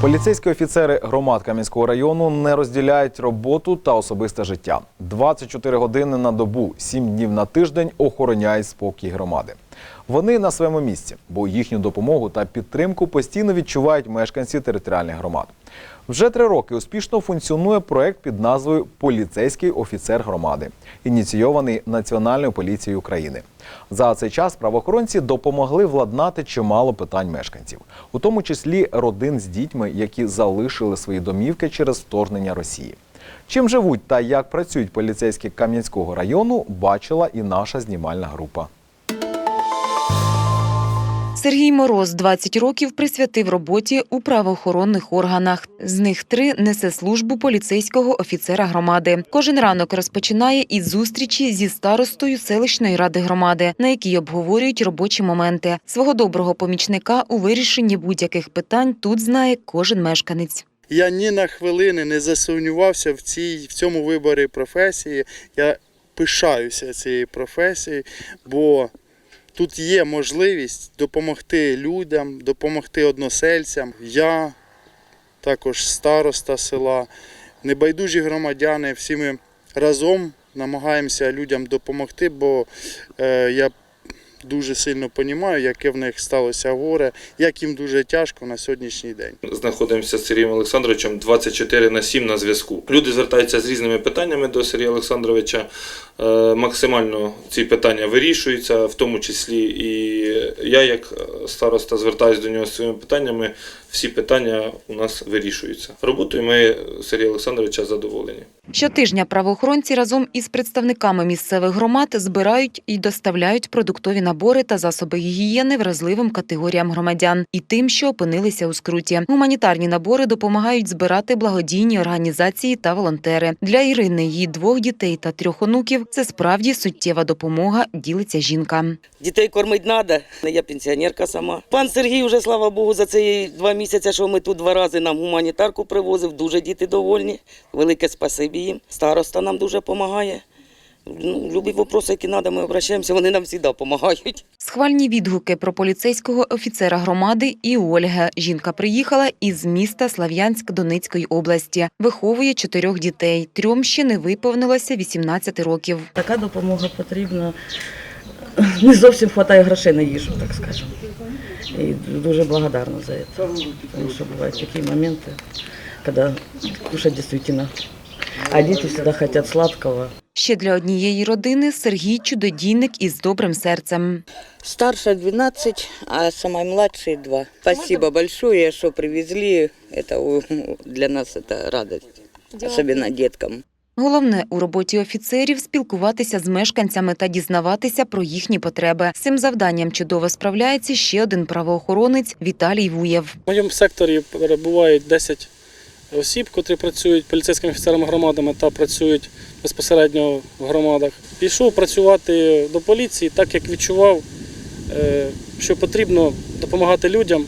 Поліцейські офіцери громад Кам'янського району не розділяють роботу та особисте життя. 24 години на добу, 7 днів на тиждень охороняють спокій громади. Вони на своєму місці, бо їхню допомогу та підтримку постійно відчувають мешканці територіальних громад. Вже три роки успішно функціонує проект під назвою Поліцейський офіцер громади, ініційований Національною поліцією України. За цей час правоохоронці допомогли владнати чимало питань мешканців, у тому числі родин з дітьми, які залишили свої домівки через вторгнення Росії. Чим живуть та як працюють поліцейські Кам'янського району, бачила і наша знімальна група. Сергій Мороз 20 років присвятив роботі у правоохоронних органах. З них три несе службу поліцейського офіцера громади. Кожен ранок розпочинає із зустрічі зі старостою селищної ради громади, на якій обговорюють робочі моменти. Свого доброго помічника у вирішенні будь-яких питань тут знає кожен мешканець. Я ні на хвилини не засумнівався в цій в цьому виборі професії. Я пишаюся цією професією, бо тут є можливість допомогти людям, допомогти односельцям. Я також староста села, небайдужі громадяни. Всі ми разом намагаємося людям допомогти, бо е, я дуже сильно розумію, яке в них сталося горе, як їм дуже тяжко на сьогоднішній день. знаходимося з Сергієм Олександровичем 24 на 7 на зв'язку. Люди звертаються з різними питаннями до Сергія Олександровича. Е, Максимально ці питання вирішуються, в тому числі і я, як староста, звертаюся до нього з своїми питаннями. Всі питання у нас вирішуються. Роботою ми Сергія Олександровича задоволені. Щотижня правоохоронці разом із представниками місцевих громад збирають і доставляють продуктові набори та засоби гігієни вразливим категоріям громадян і тим, що опинилися у скруті. Гуманітарні набори допомагають збирати благодійні організації та волонтери. Для Ірини, її двох дітей та трьох онуків це справді суттєва допомога. Ділиться жінка. Дітей кормить треба. Я пенсіонерка сама. Пан Сергій вже, слава Богу, за ці два місяці, що ми тут два рази нам гуманітарку привозив, дуже діти довольні. Велике спасибі їм. Староста нам дуже допомагає. Ну, любі вопроси, які треба, ми обращаємося, вони нам завжди допомагають. Схвальні відгуки про поліцейського офіцера громади і Ольга. Жінка приїхала із міста Слав'янськ Донецької області. Виховує чотирьох дітей. Трьом ще не виповнилося 18 років. Така допомога потрібна. Не зовсім вистачає грошей на їжу, так скажемо. І дуже благодарна за це. Тому що бувають такі моменти, коли кушать дійсно. А діти завжди хочуть сладкого. Ще для однієї родини Сергій чудодійник із добрим серцем. Старшая 12, а самая младшая 2. Спасибо большое, что привезли. Это для нас это радость, особенно деткам. Головне у роботі офіцерів спілкуватися з мешканцями та дізнаватися про їхні потреби. З цим завданням чудово справляється ще один правоохоронець Віталій Вуєв. В моєму секторі перебувають 10 осіб, котрі працюють поліцейськими офіцерами громадами та працюють безпосередньо в громадах. Пішов працювати до поліції, так як відчував, е, що потрібно допомагати людям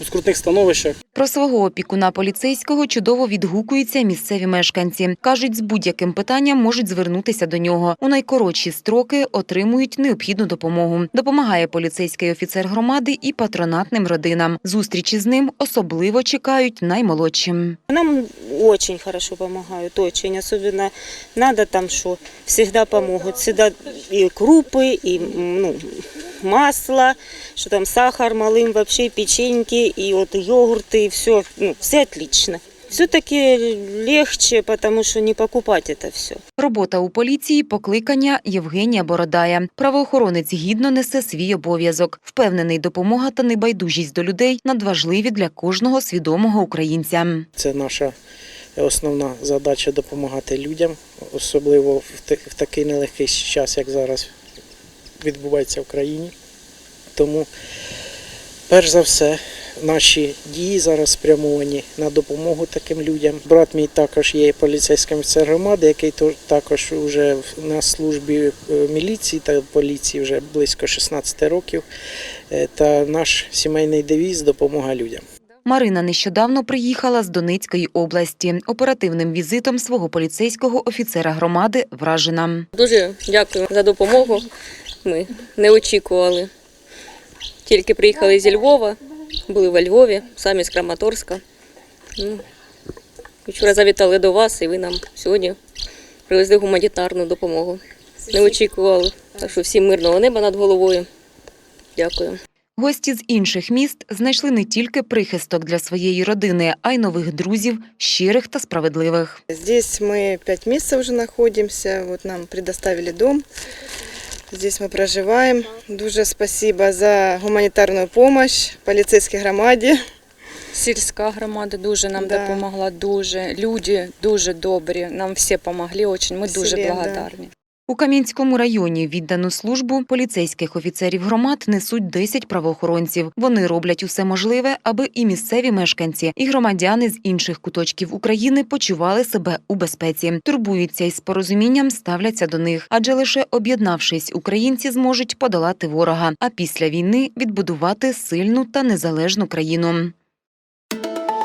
у скрутних становищах. Про свого опікуна поліцейського чудово відгукуються місцеві мешканці. Кажуть, з будь-яким питанням можуть звернутися до нього. У найкоротші строки отримують необхідну допомогу. Допомагає поліцейський офіцер громади і патронатним родинам. Зустрічі з ним особливо чекають наймолодшим. Нам очень хорошо помогают, очень. Особенно надо там что, всегда помогут. Всегда и крупы, и м, ну, масло, что там сахар малым, вообще печеньки, и вот йогурты, и все, ну, все отлично. Все-таки легче, потому что не покупать это все. Робота у поліції покликання Євгенія Бородая. Правоохоронець гідно несе свій обов'язок. Впевнений, допомога та небайдужість до людей надважливі для кожного свідомого українця. Це наша основна задача допомагати людям, особливо в в такий нелегкий час, як зараз відбувається в країні. Тому, перш за все, наші дії зараз спрямовані на допомогу таким людям. Брат мій також є поліцейським офіцер громади, який то- також вже в- на службі е, міліції та поліції вже близько 16 років. Е, Та наш сімейний девіз допомога людям. Марина нещодавно приїхала з Донецької області. Оперативним візитом свого поліцейського офіцера громади вражена. Дуже дякую за допомогу. Ми не очікували. Тільки приїхали зі Львова, були во Львові, самі з Краматорська. Ну, вчора завітали до вас і ви нам сьогодні привезли гуманітарну допомогу. Не очікували. Так що всім мирного неба над головою. Дякую. Гості з інших міст знайшли не тільки прихисток для своєї родини, а й нових друзів, щирих та справедливих. Здесь мы пять месяцев уже находимся, вот нам предоставили дом. Здесь мы проживаем. Дуже спасибо за гуманітарну помощь поліцейській громаді. Сільська громада дуже нам Да. допомогла, дуже. Люди дуже добрі, нам всі допомогли очень, ми дуже благодарні. У Кам'янському районі віддану службу поліцейських офіцерів громад несуть 10 правоохоронців. Вони роблять усе можливе, аби і місцеві мешканці, і громадяни з інших куточків України почували себе у безпеці. Турбуються і з порозумінням ставляться до них, адже лише об'єднавшись, українці зможуть подолати ворога, а після війни відбудувати сильну та незалежну країну.